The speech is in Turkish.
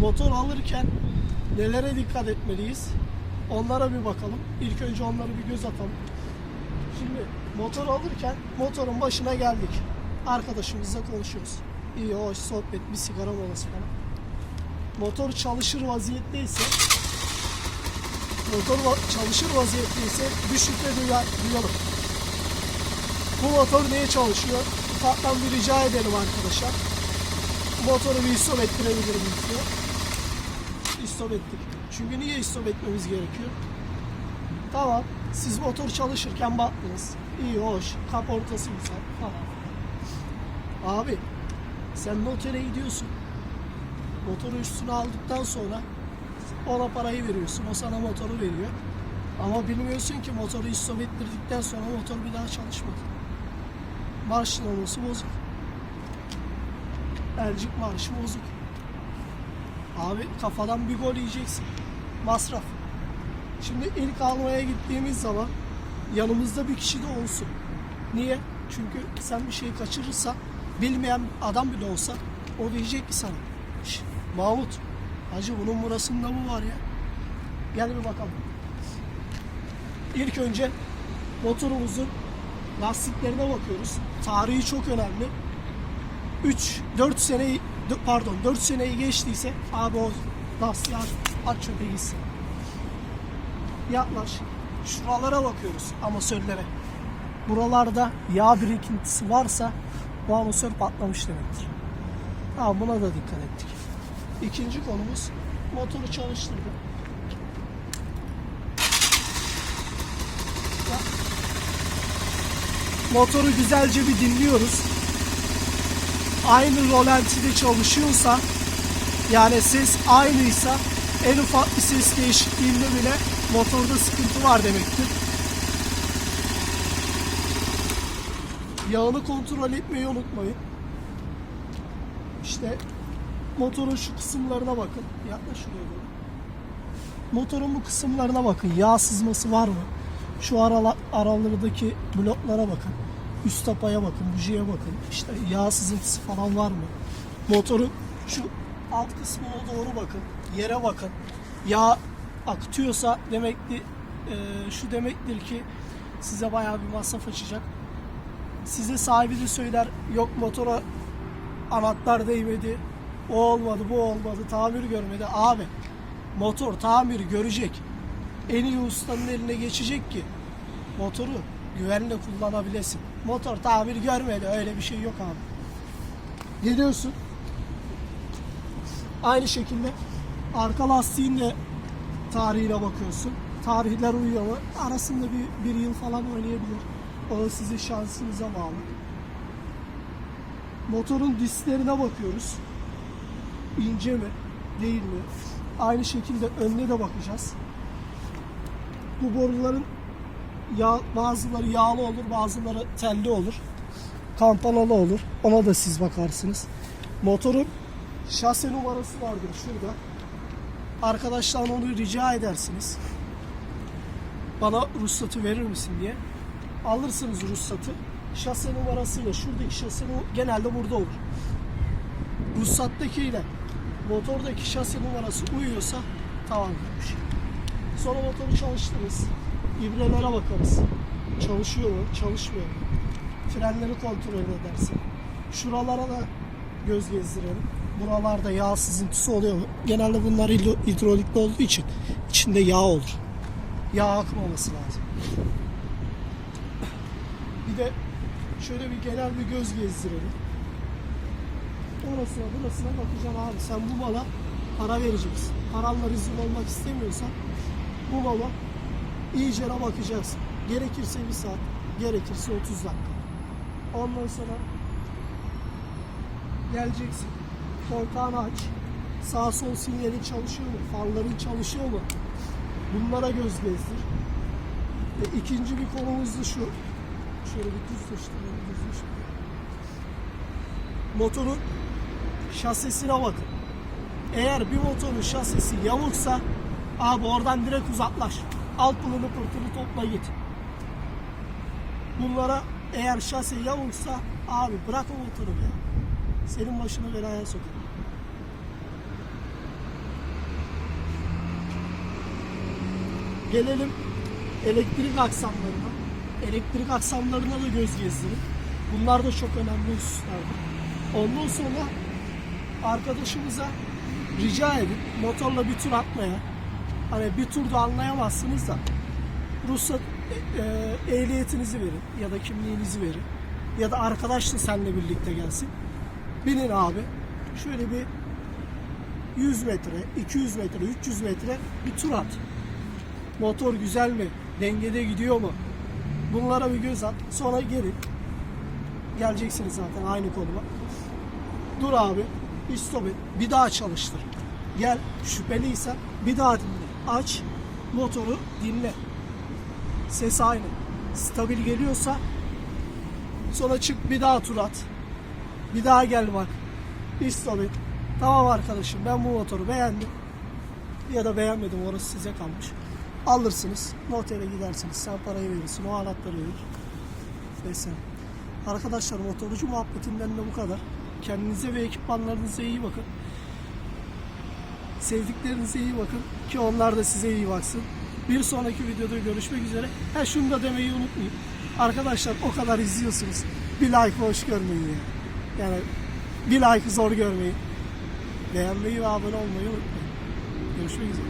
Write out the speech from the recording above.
motor alırken nelere dikkat etmeliyiz? Onlara bir bakalım. İlk önce onları bir göz atalım. Şimdi motor alırken motorun başına geldik. Arkadaşımızla konuşuyoruz. İyi hoş sohbet, bir sigara molası falan. Motor çalışır vaziyetteyse motor va- çalışır vaziyetteyse bir şüphe duya- duyalım. Bu motor niye çalışıyor? Ufaktan bir rica edelim arkadaşlar. Motoru bir istop ettirebilir miyiz. İstop ettik. Çünkü niye istop etmemiz gerekiyor? Tamam. Siz motor çalışırken baktınız. İyi hoş. Kaportası güzel falan. Abi sen notere gidiyorsun. Motoru üstüne aldıktan sonra ona parayı veriyorsun. O sana motoru veriyor. Ama bilmiyorsun ki motoru istop ettirdikten sonra motor bir daha çalışmadı. Marş dinamosu bozuk. Elcik marşı bozuk. Abi kafadan bir gol yiyeceksin. Masraf. Şimdi ilk almaya gittiğimiz zaman yanımızda bir kişi de olsun. Niye? Çünkü sen bir şey kaçırırsan bilmeyen adam bile olsa o diyecek ki sana. "Şş, Mahmut hacı bunun burasında mı var ya? Gel bir bakalım. İlk önce motorumuzun lastiklerine bakıyoruz. Tarihi çok önemli. 3 4 seneyi pardon 4 seneyi geçtiyse abi o lastiği aç, aç çöpe gitsin. Yaklaş. Şuralara bakıyoruz amasörlere. Buralarda yağ birikintisi varsa bu amasör patlamış demektir. Tamam buna da dikkat ettik. İkinci konumuz motoru çalıştırdı. Motoru güzelce bir dinliyoruz. Aynı rolantide çalışıyorsa yani ses aynıysa en ufak bir ses değişikliğinde bile motorda sıkıntı var demektir. Yağını kontrol etmeyi unutmayın. İşte motorun şu kısımlarına bakın. Yaklaş şuraya doğru. Motorun bu kısımlarına bakın. Yağ sızması var mı? Şu arala, aralardaki bloklara bakın. Üst tapaya bakın, bujiye bakın. İşte yağ sızıntısı falan var mı? Motorun şu alt kısmına doğru bakın. Yere bakın. Yağ akıtıyorsa demekti e, şu demektir ki size bayağı bir masraf açacak. Size sahibi de söyler yok motora anahtar değmedi. O olmadı, bu olmadı, tamir görmedi. Abi motor tamir görecek. En iyi ustanın eline geçecek ki motoru güvenle kullanabilesin. Motor tamir görmedi. Öyle bir şey yok abi. Geliyorsun. Aynı şekilde arka lastiğin de tarihine bakıyorsun. Tarihler uyuyor mu? Arasında bir, bir yıl falan oynayabilir. O sizin şansınıza bağlı. Motorun disklerine bakıyoruz. İnce mi? Değil mi? Aynı şekilde önüne de bakacağız. Bu boruların yağ, bazıları yağlı olur, bazıları telli olur. Kampanalı olur. Ona da siz bakarsınız. Motorun şase numarası vardır şurada. Arkadaşlar onu rica edersiniz. Bana ruhsatı verir misin diye. Alırsınız ruhsatı. Şase numarasıyla şuradaki şase genelde burada olur. Ruhsattakiyle motordaki şase numarası uyuyorsa tamam demiş. Sonra motoru çalıştırırız. İbrelere bakarız. Çalışıyor mu? Çalışmıyor mu? Frenleri kontrol edersin. Şuralara da göz gezdirelim. Buralarda yağ sızıntısı oluyor mu? Genelde bunlar hidro- hidrolikli olduğu için içinde yağ olur. Yağ akmaması lazım. Bir de şöyle bir genel bir göz gezdirelim. Orasına burasına bakacaksın abi. Sen bu mala para vereceksin. Paranla rezil olmak istemiyorsan bu mala iyice bakacaksın. Gerekirse bir saat, gerekirse 30 dakika. Ondan sonra geleceksin. Kontağını aç. Sağ sol sinyalin çalışıyor mu? Farların çalışıyor mu? Bunlara göz gezdir. Ve ikinci bir konumuz da şu. Şöyle bir düz taşıtalım. Düz Motorun şasisine bakın. Eğer bir motorun şasisi yamuksa abi oradan direkt uzaklaş alt pılını pırtını topla git. Bunlara eğer şase yavuksa abi bırak o motoru ya. Senin başını belaya sokarım. Gelelim elektrik aksamlarına. Elektrik aksamlarına da göz gezdirin. Bunlar da çok önemli hususlardır. Ondan sonra arkadaşımıza rica edip motorla bir tur atmaya, Hani bir turda anlayamazsınız da ruhsat e, e, ehliyetinizi verin ya da kimliğinizi verin. Ya da arkadaş da seninle birlikte gelsin. Binin abi. Şöyle bir 100 metre, 200 metre, 300 metre bir tur at. Motor güzel mi? Dengede gidiyor mu? Bunlara bir göz at. Sonra gelin. Geleceksiniz zaten aynı konuma. Dur abi. Bir stop et. Bir daha çalıştır. Gel. Şüpheliysen bir daha dinle. Aç. Motoru dinle. Ses aynı. Stabil geliyorsa sonra çık bir daha tur at. Bir daha gel bak. Et. Tamam arkadaşım ben bu motoru beğendim. Ya da beğenmedim orası size kalmış. Alırsınız. Notere gidersiniz. Sen parayı verirsin. O anahtarı verir. Neyse. Arkadaşlar motorcu muhabbetinden de bu kadar. Kendinize ve ekipmanlarınıza iyi bakın. Sevdiklerinize iyi bakın ki onlar da size iyi baksın. Bir sonraki videoda görüşmek üzere. Ha şunu da demeyi unutmayın. Arkadaşlar o kadar izliyorsunuz. Bir like hoş görmeyin ya. Yani bir like zor görmeyin. Beğenmeyi ve abone olmayı unutmayın. Görüşmek üzere.